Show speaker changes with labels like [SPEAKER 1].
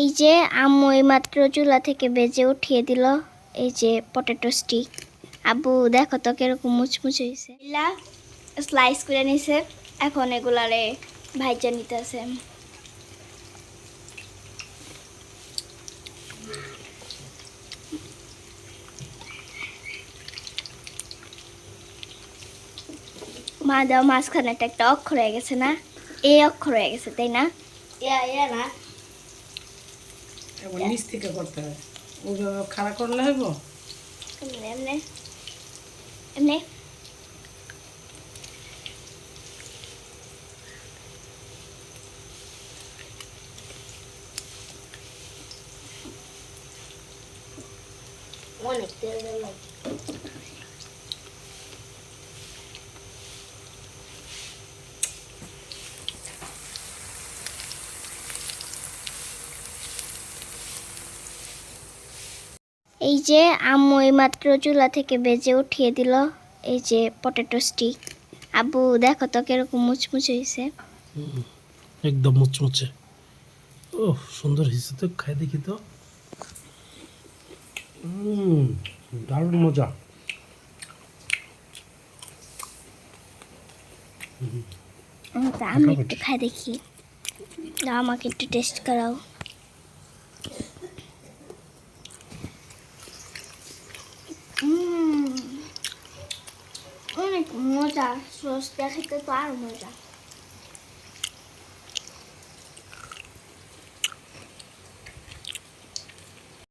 [SPEAKER 1] এই যে আম্মু এই মাত্র চুলা থেকে বেজে উঠিয়ে দিল। এই যে পটেটো স্টিক আব্বু, দেখো তো কীরকম মুচমুচে হয়েছে। স্লাইস করে নিছে। এখন এগুলারে ভাইজা নিতেছে। মা দাও, মাঝখানে একটা অক্ষর হয়ে গেছে না? এই অক্ষর হয়ে গেছে, তাই না?
[SPEAKER 2] না।
[SPEAKER 3] এখন নিচ থেকে করতে হয়। ওইভাবে খাড়া করলে হইব?
[SPEAKER 1] এমনি
[SPEAKER 2] অনেক তেল
[SPEAKER 1] এই যে আম্মু এই মাত্র চুলা থেকে বেজে উঠিয়ে দিল। এই যে পটেটো স্টিক আব্বু দেখো তো কীরকম মুচমুচে হয়েছে
[SPEAKER 4] একদম মুচমুচে। ও সুন্দর হয়েছে তো খাই দেখি তো। দারুণ মজা।
[SPEAKER 1] আমি একটু খাই দেখি। আমাকে একটু টেস্ট করাও। অনেক মজা সস খেতে তো মজা।